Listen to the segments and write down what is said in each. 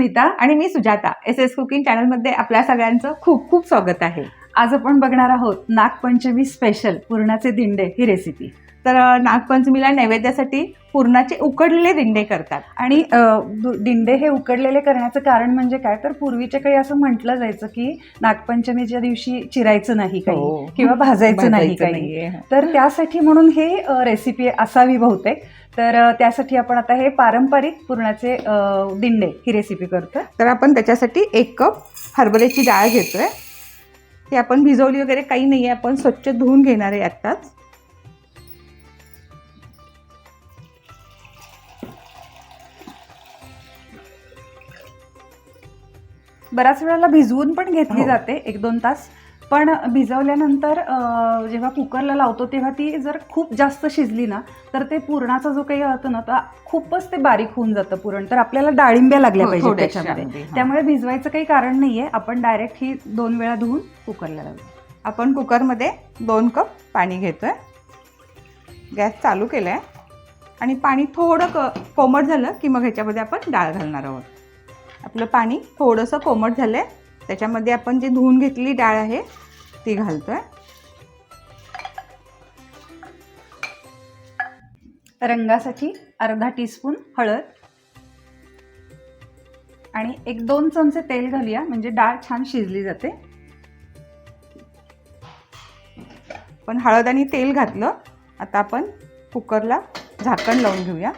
स्मिता आणि मी Sujata S S cooking चॅनलमध्ये आपल्या सगळ्यांचं खूप खूप स्वागत आहे. आज आपण बघणार आहोत नागपंचमी स्पेशल पुरणाचे दिंडे ही रेसिपी तर नागपंचमीला नैवेद्यासाठी पूर्णाचे उकडलेले दिंडे करतात. आणि दिंडे हे उकडलेले करण्याचं कारण म्हणजे काय? तर पूर्वीच्या काळी असं म्हटलं जायचं की नागपंचमीच्या दिवशी चिरायचं नाही काही हो. किंवा भाजायचं नाही काही. तर त्यासाठी म्हणून हे रेसिपी असावी बहुतेक. तर त्यासाठी आपण आता हे पारंपरिक पुरणाचे दिंडे ही रेसिपी करतोय. तर आपण त्याच्यासाठी एक कप हरभऱ्याची डाळ घेतोय. ती आपण भिजवली वगैरे काही नाही आहे आपण स्वच्छ धुवून घेणार आहे आत्ताच. बऱ्याच वेळेला भिजवून पण घेतली हो. जाते एक दोन तास. पण भिजवल्यानंतर जेव्हा कुकरला लावतो तेव्हा ती जर खूप जास्त शिजली ना तर ते पुरणाचा जो काही होतं ना तर खूपच ते बारीक होऊन जातं पुरण. तर आपल्याला डाळिंब्या लागल्या हो, पाहिजे त्याच्यामध्ये. मध्ये. त्यामुळे भिजवायचं काही कारण नाहीये. आपण डायरेक्ट ही दोन वेळा धुवून कुकरला लावू आपण कुकरमध्ये दोन कप पाणी घेतोय. गॅस चालू केलाय. आणि पाणी थोडं क कोमट झालं की मग ह्याच्यामध्ये आपण डाळ घालणार आहोत. आपलं पाणी थोडंसं कोमट झालं आहे त्याच्यामध्ये आपण जी धुवून घेतलेली डाळ आहे ती घालतो आहे रंगासाठी अर्धा टीस्पून हळद. आणि एक दोन चमचे तेल घालूया म्हणजे डाळ छान शिजली जाते. पण हळद आणि तेल घातलं आता आपण कुकरला झाकण लावून घेऊया.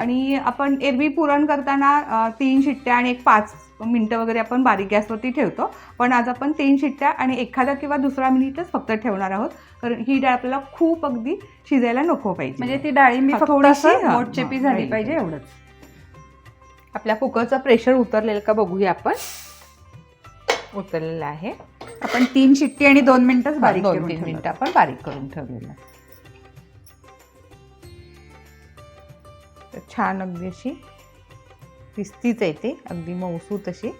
आणि आपण एरवी पुरण करताना तीन शिट्ट्या आणि एक पाच मिनटं वगैरे आपण बारीक गॅसवरती ठेवतो. पण आज आपण तीन शिट्ट्या आणि एखादा किंवा दुसरा मिनिटच फक्त ठेवणार आहोत. कारण ही डाळ आपल्याला खूप अगदी शिजायला नको पाहिजे. म्हणजे ती डाळिंबी हा, फक्त थोडीशी, मोठचेपी झाली पाहिजे. एवढंच. आपल्या कुकरचं प्रेशर उतरलेलं का बघूया आपण. उतरलेलं आहे. आपण तीन शिट्टी आणि दोन मिनिटच बारीक दोन तीन. मिनिटं आपण बारीक करून ठेवलेलं. तर छान अगदी अशी पिस्तीच आहे ते. अगदी मऊसूत अशी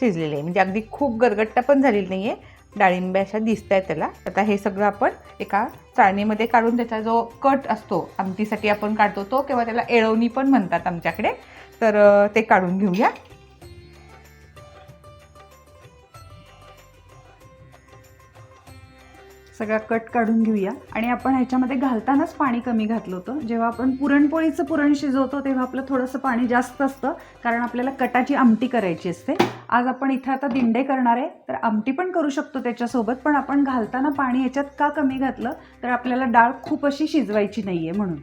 शिजलेली आहे. म्हणजे अगदी खूप गरगट्टा पण झालेली नाही आहे डाळिंब्या अशा दिसत आहेत त्याला. आता हे सगळं आपण एका चाळणीमध्ये काढून त्याचा जो कट असतो आमटीसाठी आपण काढतो तो किंवा त्याला एळवणी पण म्हणतात आमच्याकडे. तर ते काढून घेऊया. सगळा कट काढून घेऊया. आणि आपण ह्याच्यामध्ये घालतानाच पाणी कमी घातलं होतं. जेव्हा आपण पुरणपोळीचं पुरण शिजवतो तेव्हा आपलं थोडंसं पाणी जास्त असतं कारण आपल्याला कटाची आमटी करायची असते. आज आपण इथं आता दिंडे करणार आहे तर आमटी पण करू शकतो त्याच्यासोबत पण आपण घालताना पाणी याच्यात का कमी घातलं तर आपल्याला डाळ खूप अशी शिजवायची नाही आहे म्हणून.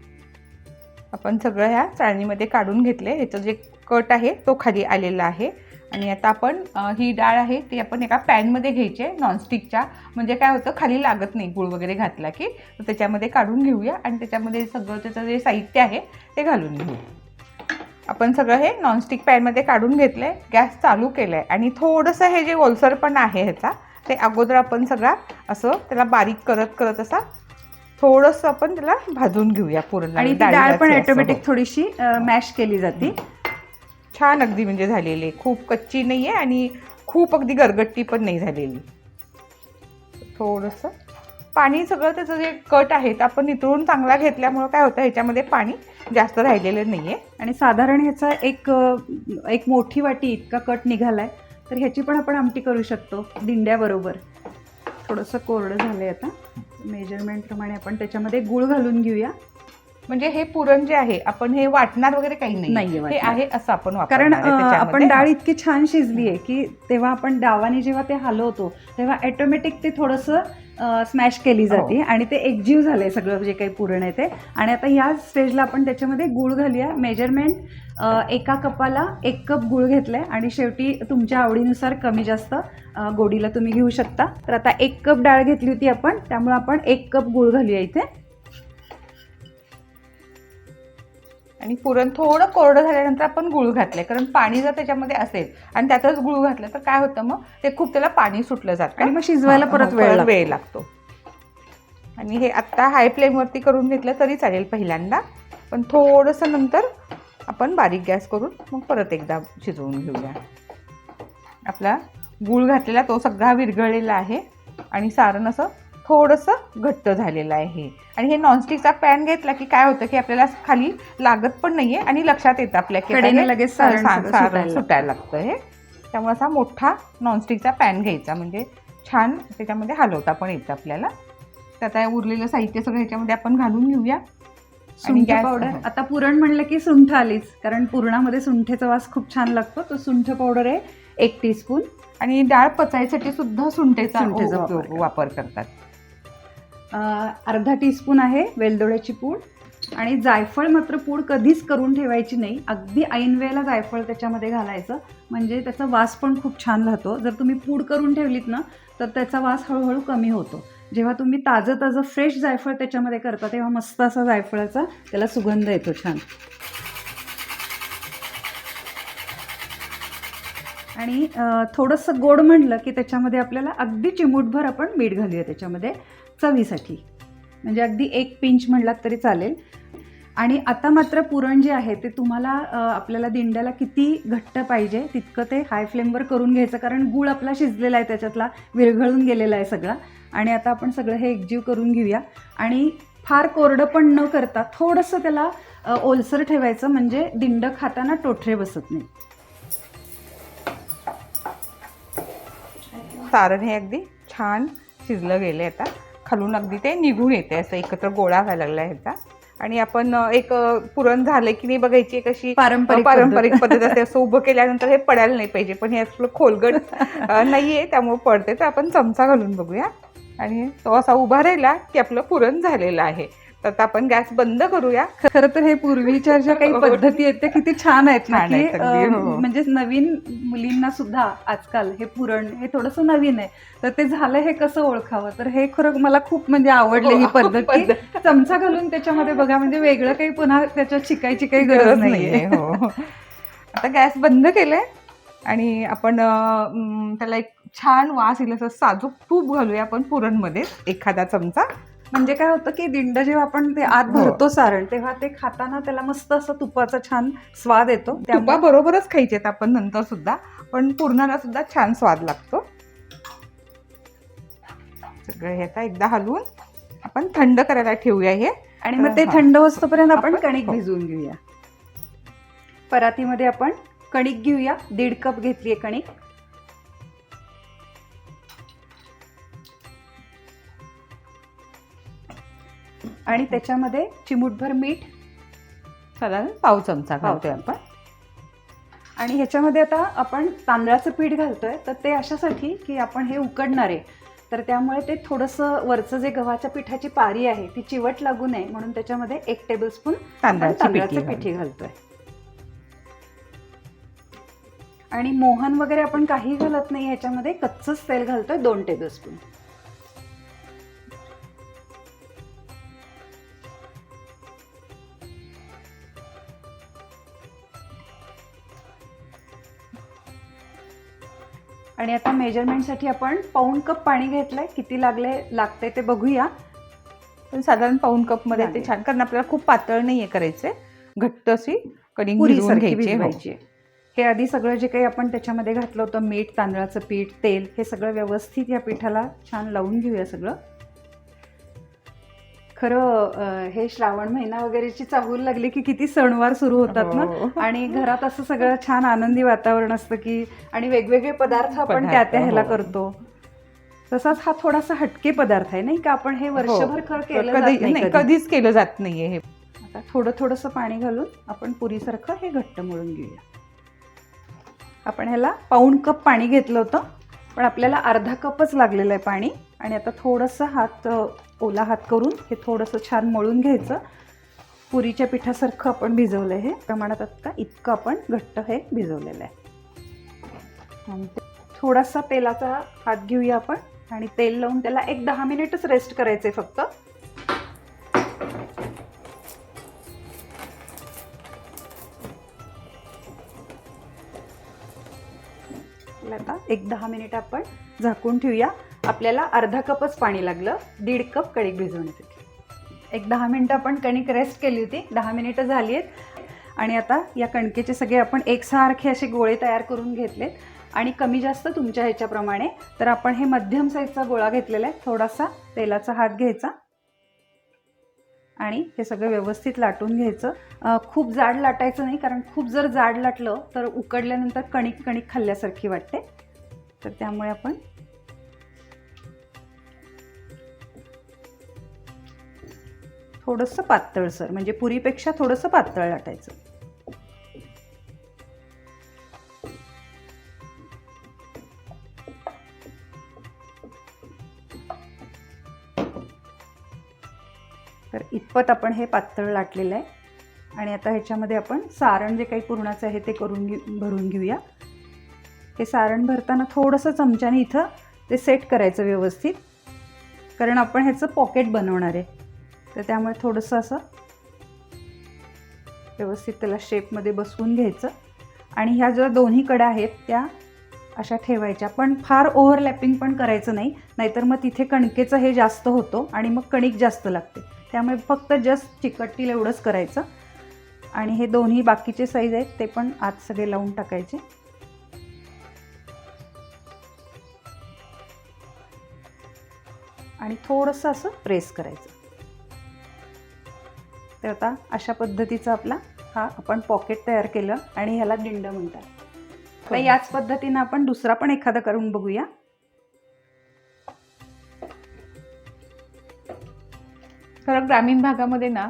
आपण सगळं ह्या चाळणीमध्ये काढून घेतले ह्याचं जे कट आहे तो खाली आलेला आहे. आणि आता आपण ही डाळ आहे ती आपण एका पॅनमध्ये घ्यायची आहे नॉनस्टिकच्या म्हणजे काय होतं खाली लागत नाही गुळ वगैरे घातला की तर त्याच्यामध्ये काढून घेऊया आणि त्याच्यामध्ये सगळं त्याचं जे साहित्य आहे ते घालून घेऊ आपण सगळं हे नॉनस्टिक पॅनमध्ये काढून घेतलं आहे गॅस चालू केलं आहे आणि थोडंसं हे जे ओलसरपण आहे ह्याचा ते अगोदर आपण सगळा असं त्याला बारीक करत करत असा थोडंसं आपण त्याला भाजून घेऊया पूर्ण आणि डाळ पण. ऑटोमॅटिक थोडीशी मॅश केली जाते. छान अगदी म्हणजे झालेली. आहे खूप कच्ची नाही आहे आणि खूप अगदी गरगट्टी पण नाही झालेली. थोडंसं पाणी सगळं त्याचं जे कट आहे ते आपण नितळून चांगला घेतल्यामुळं काय होतं ह्याच्यामध्ये पाणी जास्त राहिलेलं नाही आहे आणि साधारण ह्याचा एक एक मोठी वाटी इतका कट निघाला आहे तर ह्याची पण आपण आमटी करू शकतो दिंड्याबरोबर. थोडंसं कोरडं झालं आहे आता मेजरमेंटप्रमाणे आपण त्याच्यामध्ये गुळ घालून घेऊया. म्हणजे हे पुरण जे आहे आपण हे वाटणार वगैरे काही नाहीये नाही हे. आहे असं आपण कारण. आपण डाळ इतकी छान शिजली आहे की तेव्हा आपण डावाने जेव्हा ते हलवतो तेव्हा ऑटोमॅटिक ते थोडंसं स्मॅश केली जाते आणि ते एकजीव झालंय सगळं जे काही पुरण आहे ते. आणि आता या स्टेजला आपण त्याच्यामध्ये गुळ घालूया. मेजरमेंट एका कपाला एक कप गुळ घेतलाय आणि शेवटी तुमच्या आवडीनुसार कमी जास्त गोडीला तुम्ही घेऊ शकता. तर आता एक कप डाळ घेतली होती आपण त्यामुळे आपण एक कप गुळ घालूया इथे. आणि पुरण थोडं कोरडं झाल्यानंतर आपण गुळ घातलंय कारण पाणी जर त्याच्यामध्ये असेल आणि त्यातच गुळ घातलं तर काय होतं मग? ते खूप त्याला पाणी सुटलं जातं. आणि मग शिजवायला परत वेळ लागतो. वेळ लागतो. आणि हे आत्ता हाय फ्लेमवरती करून घेतलं तरी चालेल पहिल्यांदा. पण थोडंसं नंतर आपण बारीक गॅस करून मग परत एकदा शिजवून घेऊया. आपला गूळ घातलेला तो सगळा विरघळलेला आहे. आणि सारण असं थोडंसं घट्ट झालेलं आहे. आणि हे नॉनस्टिकचा पॅन घेतला की काय होतं की आपल्याला खाली लागत पण नाहीये आणि लक्षात येतं आपल्या लगेच सुटायला लागतं हे. त्यामुळे असा मोठा नॉनस्टिकचा पॅन घ्यायचा. म्हणजे छान त्याच्यामध्ये हलवता पण येतं आपल्याला. तर आता उरलेलं साहित्य सगळं ह्याच्यामध्ये आपण घालून घेऊया. सुंठ पावडर. आता पुरण म्हणलं की सुंठ आलीच. कारण पुरणामध्ये सुंठेचा वास खूप छान लागतो. तो सुंठ पावडर आहे एक टीस्पून आणि डाळ पचायसाठी सुद्धा सुंठेचा वापर करतात. अर्धा टीस्पून आहे वेलदोड्याची पूड. आणि जायफळ मात्र पूड कधीच करून ठेवायची नाही. अगदी ऐनवेळेला जायफळ त्याच्यामध्ये घालायचं. म्हणजे त्याचा वास पण खूप छान राहतो. जर तुम्ही पूड करून ठेवलीत ना तर त्याचा वास हळूहळू कमी होतो. जेव्हा तुम्ही ताजं ताजं फ्रेश जायफळ त्याच्यामध्ये करता तेव्हा मस्त असा जायफळाचा त्याला सुगंध येतो छान. आणि थोडंसं गोड म्हणलं की त्याच्यामध्ये आपल्याला अगदी चिमूटभर आपण मीठ घालूया त्याच्यामध्ये. चवीसाठी. म्हणजे अगदी एक पिंच म्हणलात तरी चालेल. आणि आता मात्र पुरण जे आहे ते तुम्हाला आपल्याला दिंड्याला किती घट्ट पाहिजे तितकं ते हाय फ्लेमवर करून घ्यायचं कारण गूळ आपला शिजलेला आहे त्याच्यातला विरघळून गेलेला आहे सगळा. आणि आता आपण सगळं हे एकजीव करून घेऊया. आणि फार कोरडं पण न करता थोडंसं त्याला ओलसर ठेवायचं म्हणजे दिंड खाताना टोठरे बसत नाही. सारण हे अगदी छान शिजलं गेले आता. खालून अगदी ते निघून येते असं एकत्र गोळा व्हायला लागला ह्याचा. आणि आपण एक पुरण झालं की नाही बघायची एक अशी पारंपरिक पारंपरिक पद्धत असते. असं उभं केल्यानंतर हे पडायला नाही पाहिजे पण हे असलं खोलगट अ, नाहीये त्यामुळे पडते. तर आपण चमचा घालून बघूया. आणि तो असा उभा राहिला की आपलं पुरण झालेलं आहे. तर आता आपण गॅस बंद करूया खरं तर हे पूर्वीच्या ज्या काही हो. पद्धती आहेत त्या किती छान आहेत ना की हो. म्हणजे नवीन मुलींना सुद्धा आजकाल हे पुरण हे थोडंसं नवीन आहे तर ते झालं हे कसं ओळखावं तर हे खरं मला खूप म्हणजे आवडली ही हो, पद्धत. चमचा घालून त्याच्यामध्ये बघा म्हणजे वेगळं काही पुन्हा त्याच्यात शिकायची काही गरज नाहीये आता गॅस बंद केलाय आणि आपण त्याला एक छान वास येईल असं साजूक तूप घालूया आपण पुरणमध्ये एखादा चमचा म्हणजे काय होतं की दिंड जेव्हा आपण ते आत हो. भरतो सारण तेव्हा ते खाताना त्याला मस्त असं तुपाचा छान स्वाद येतो त्यामुळे बरोबरच खायचे आपण नंतर सुद्धा पण पुरणाला सुद्धा छान स्वाद लागतो सगळं हे आता एकदा हलवून आपण थंड करायला ठेवूया हे आणि मग ते. थंड होतोपर्यंत आपण आपण- कणिक हो. भिजवून घेऊया परातीमध्ये आपण कणिक घेऊया दीड कप घेतली आहे कणिक आणि त्याच्यामध्ये चिमूटभर मीठ साधारण पाव चमचा घालतोय आपण. आणि ह्याच्यामध्ये आता आपण तांदळाचं पीठ घालतोय तर ते अशासाठी की आपण हे उकडणार आहे. तर त्यामुळे ते थोडंसं वरचं जे गव्हाच्या पिठाची पारी आहे ती चिवट लागू नये म्हणून त्याच्यामध्ये एक टेबलस्पून तांदळाची पिठी घालतोय. आणि मोहन वगैरे आपण काही घालत नाही ह्याच्यामध्ये कच्चच तेल घालतोय दोन टेबलस्पून आणि आता मेजरमेंटसाठी आपण पाऊण कप पाणी घेतलंय. किती लागले लागते ते बघूया. पण साधारण पाऊन कपमध्ये ते. छान कारण आपल्याला खूप पातळ नाहीये करायचे. घट्ट अशी कणिक सारखी घ्यायची हो. हे आधी सगळं जे काही आपण त्याच्यामध्ये घातलं होतं मीठ तांदळाचं पीठ तेल हे सगळं व्यवस्थित या पिठाला छान लावून घेऊया सगळं. खरं हे श्रावण महिना वगैरेची चाहूल लागली की किती सणवार सुरू होतात ना? हो. आणि घरात असं सगळं छान आनंदी वातावरण असतं की आणि वेगवेगळे पदार्थ आपण त्या त्या ह्याला हो. करतो. तसाच हा थोडासा हटके पदार्थ आहे नाही का? आपण हे वर्षभर खरं केलं. कधीच केलं जात नाहीये हे. आता थोडं थोडंसं पाणी घालून आपण पुरीसारखं हे घट्ट मळून घेऊया. आपण ह्याला पाऊण कप पाणी घेतलं होतं पण आपल्याला अर्धा कपच लागलेलं आहे पाणी. आणि आता थोडंसं हात ओला हात करून हे थोडंसं छान मळून घ्यायचं. पुरीच्या पिठासारखं आपण भिजवलं आहे हे. प्रमाणात आत्ता इतकं आपण घट्ट हे भिजवलेलं आहे. आणि थोडासा तेलाचा हात घेऊया आपण. आणि तेल लावून त्याला एक दहा मिनिटच रेस्ट करायचे फक्त. आता एक दहा मिनिट आपण झाकून ठेवूया. आपल्याला अर्धा कपच पाणी लागलं दीड कप कणिक भिजवण्यासाठी एक दहा मिनटं आपण कणिक रेस्ट केली होती. दहा मिनिटं झाली आहेत आणि आता या कणकेचे सगळे आपण एकसारखे असे गोळे तयार करून घेतलेत. आणि कमी जास्त तुमच्या ह्याच्याप्रमाणे तर आपण हे मध्यम साईजचा गोळा घेतलेला आहे. थोडासा तेलाचा हात घ्यायचा. आणि हे सगळं व्यवस्थित लाटून घ्यायचं. खूप जाड लाटायचं नाही कारण खूप जर जाड लाटलं तर उकडल्यानंतर कणिक कणिक खाल्ल्यासारखी वाटते. तर त्यामुळे आपण थोडंसं पातळसर म्हणजे पुरीपेक्षा थोडंसं पातळ लाटायचं. तर इतपत आपण हे पातळ लाटलेलं आहे. आणि आता ह्याच्यामध्ये आपण सारण जे काही पुरणाचं आहे ते करून घेऊ भरून घेऊया. हे सारण भरताना थोडंसं चमच्याने इथं ते सेट करायचं व्यवस्थित. कारण आपण ह्याचं पॉकेट बनवणार आहे. तर त्यामुळे थोडंसं असं व्यवस्थित त्याला शेपमध्ये बसवून घ्यायचं. आणि ह्या ज्या दोन्ही कडा आहेत त्या अशा ठेवायच्या. पण फार ओव्हरलॅपिंग पण करायचं नाही. नाहीतर मग तिथे कणकेचं हे जास्त होतो आणि मग कणिक जास्त लागते. त्यामुळे फक्त जस्ट चिकटतील एवढंच करायचं. आणि हे दोन्ही बाकीचे साईज आहेत ते पण आत सगळे लावून टाकायचे. आणि थोडंसं असं प्रेस करायचं. तर आता अशा पद्धतीचा आपला हा आपण पॉकेट तयार केलं आणि ह्याला दिंड म्हणतात. तर याच पद्धतीनं आपण दुसरा पण एखादा करून बघूया. खरं ग्रामीण भागामध्ये ना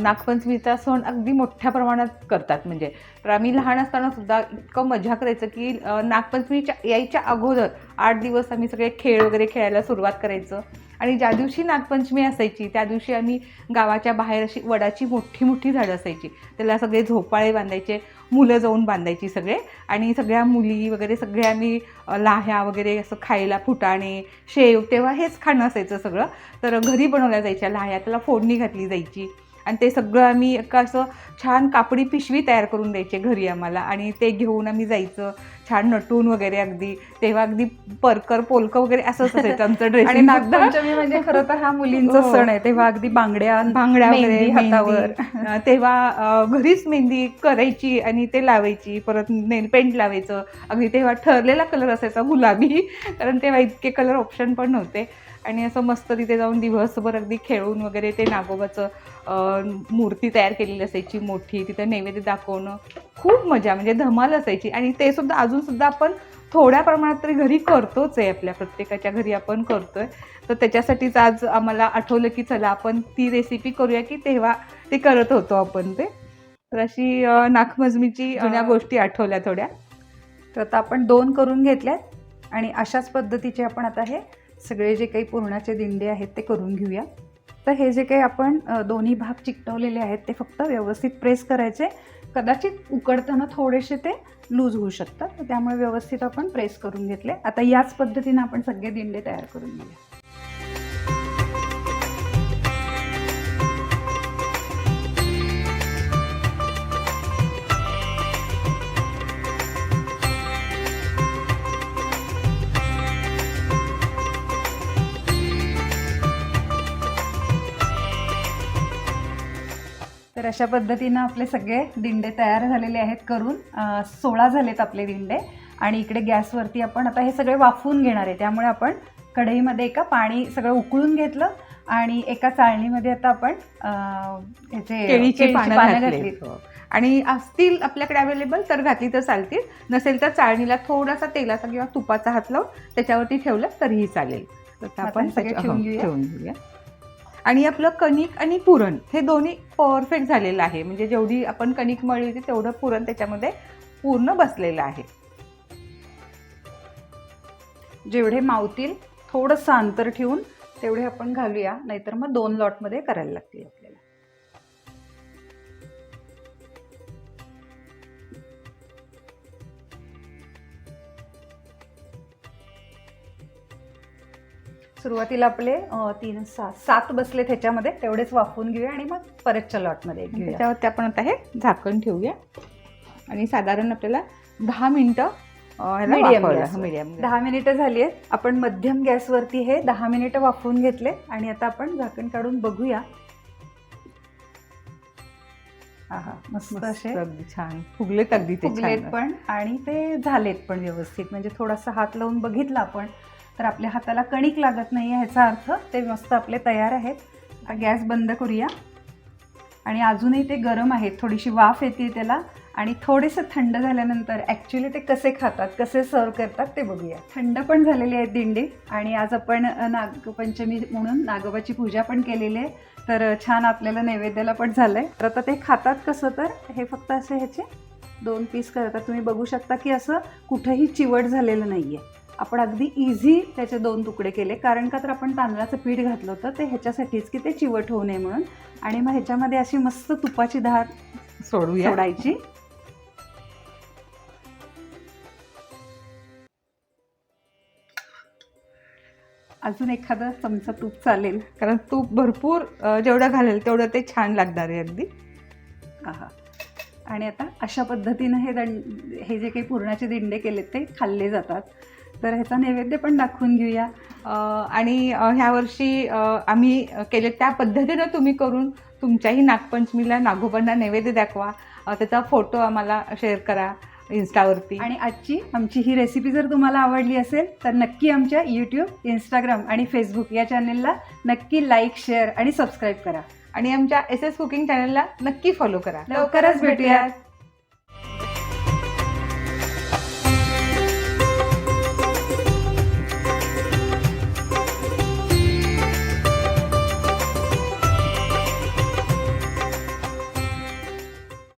नागपंचमीचा सण अगदी मोठ्या प्रमाणात करतात. म्हणजे तर आम्ही लहान असताना सुद्धा इतकं मजा करायचं की नागपंचमीच्या यायच्या अगोदर आठ दिवस आम्ही सगळे खेळ वगैरे खेळायला सुरुवात करायचं. आणि ज्या दिवशी नागपंचमी असायची त्या दिवशी आम्ही गावाच्या बाहेर अशी वडाची मोठी मोठी झाडं असायची. त्याला सगळे झोपाळे बांधायचे मुलं जाऊन बांधायची सगळे. आणि सगळ्या मुली वगैरे सगळे आम्ही लाह्या वगैरे असं खायला फुटाणे शेव तेव्हा हेच खाणं असायचं सगळं. तर घरी बनवल्या जायच्या लाह्या त्याला फोडणी घातली जायची. आणि ते सगळं आम्ही एका असं छान कापडी पिशवी तयार करून द्यायचे घरी आम्हाला. आणि ते घेऊन आम्ही जायचं. छान नटून वगैरे अगदी तेव्हा अगदी परकर पोलकं वगैरे असंच असायचं आमचं आणि ड्रेसिंग नागपंचमी म्हणजे खरं तर हा मुलींचा हो. सण आहे तेव्हा अगदी बांगड्या भांगड्या वगैरे हातावर. तेव्हा घरीच मेहंदी करायची आणि ते लावायची परत नेल पेंट लावायचं. अगदी तेव्हा ठरलेला कलर असायचा गुलाबी कारण तेव्हा इतके कलर ऑप्शन पण नव्हते. आणि असं मस्त तिथे जाऊन दिवसभर अगदी खेळून वगैरे ते नागोबाचं मूर्ती तयार केलेली असायची मोठी तिथं नैवेद्य दाखवणं. खूप मजा म्हणजे धमाल असायची. आणि ते सुद्धा अजून सुद्धा आपण थोड्या प्रमाणात तरी घरी करतोच आहे आपल्या प्रत्येकाच्या घरी आपण करतोय. तर त्याच्यासाठीच आज आम्हाला आठवलं की चला आपण ती रेसिपी करूया की तेव्हा ते करत होतो आपण ते. तर अशी नागमजमीची जुन्या गोष्टी आठवल्या थोड्या. तर आता आपण दोन करून घेतल्यात आणि अशाच पद्धतीचे आपण आता हे सगळे जे काही पुरणाचे दिंडे आहेत ते करून घेऊया. तर हे जे काही आपण दोन्ही भाग चिकटवलेले आहेत ते फक्त व्यवस्थित प्रेस करायचे. कदाचित उकडताना थोडेसे ते लूज होऊ शकतात तर त्यामुळे व्यवस्थित आपण प्रेस करून घेतले. आता याच पद्धतीनं आपण सगळे दिंडे तयार करून घेऊया. तर अशा पद्धतीनं आपले सगळे दिंडे तयार झालेले आहेत करून. सोळा झालेत आपले दिंडे आणि इकडे गॅसवरती आपण आता हे सगळे वाफवून घेणार आहे. त्यामुळे आपण कढईमध्ये एका पाणी सगळं उकळून घेतलं आणि एका चाळणीमध्ये आता आपण ह्याचे केळीची पानं घातली. घातलीत. आणि असतील आपल्याकडे अवेलेबल तर घातली तर चालतील. नसेल तर चाळणीला थोडासा तेलाचा किंवा तुपाचा हात लावून त्याच्यावरती ठेवलं तरीही चालेल. तर आपण हे सगळे त्याच्या- ठेवून हो, घेऊया. आणि आपलं कणिक आणि पुरण हे दोन्ही परफेक्ट झालेलं आहे. म्हणजे जेवढी आपण कणिक मळली होती तेवढं पुरण त्याच्यामध्ये पूर्ण बसलेलं आहे. जेवढे मावतील थोडंसं अंतर ठेवून तेवढे आपण घालूया नाहीतर मग दोन लॉटमध्ये करायला लागतील. सुरुवातीला आपले तीन सात सात बसले त्याच्यामध्ये तेवढेच वाफवून घेऊया आणि मग परतच्या लॉटमध्ये घेऊया. त्याच्यावरती आपण आता हे झाकण ठेवूया. आणि साधारण आपल्याला दहा मिनिटं वर. मीडियम दहा मिनिटं झाली आहेत. आपण मध्यम गॅसवरती हे दहा मिनिटं वाफवून घेतले आणि आता आपण झाकण काढून बघूया. मस्त असे अगदी छान. फुगलेत अगदी ते फुगलेत पण आणि ते झालेत पण व्यवस्थित. म्हणजे थोडासा हात लावून बघितला आपण. तर आपल्या हाताला कणिक लागत नाही ह्याचा अर्थ. ते मस्त आपले तयार आहेत. आता गॅस बंद करूया. आणि अजूनही ते गरम आहेत. थोडीशी वाफ येते त्याला. आणि थोडेसे थंड झाल्यानंतर ॲक्च्युली ते कसे खातात कसे सर्व करतात ते बघूया. थंड पण झालेले आहेत दिंडी. आणि आज आपण नागपंचमी म्हणून नागोबाची पूजा पण केलेली आहे. तर छान आपल्याला नैवेद्याला पण झालं आहे तर आता ते खातात कसं तर? हे फक्त असे ह्याचे दोन पीस करतात. तुम्ही बघू शकता की असं कुठंही चिवट झालेलं नाही आहे आपण अगदी इझी त्याचे दोन तुकडे केले. कारण का तर आपण तांदळाचं पीठ घातलं होतं ते ह्याच्यासाठीच की ते चिवट होऊ नये म्हणून. आणि मग ह्याच्यामध्ये अशी मस्त तुपाची धार सोडूया. सोडायची. अजून एखादा चमचा तूप चालेल. कारण तूप भरपूर अ, जेवढं घालेल तेवढं ते छान लागणार आहे अगदी. आहा. आणि आता अशा पद्धतीनं हे दंड हे जे काही पुरणाचे दिंडे केलेत ते खाल्ले जातात. तर ह्याचा नैवेद्य पण दाखवून घेऊया. आणि ह्या वर्षी आम्ही केले त्या पद्धतीनं तुम्ही करून तुमच्याही नागपंचमीला नागोबांना नैवेद्य दाखवा. त्याचा फोटो आम्हाला शेअर करा इन्स्टावरती. आणि आजची आमची ही रेसिपी जर तुम्हाला आवडली असेल तर नक्की आमच्या यूट्यूब इंस्टाग्राम आणि फेसबुक या चॅनेलला नक्की लाईक शेअर आणि सबस्क्राईब करा. आणि आमच्या एस एस कुकिंग चॅनलला नक्की फॉलो करा. लवकरच भेटूयात.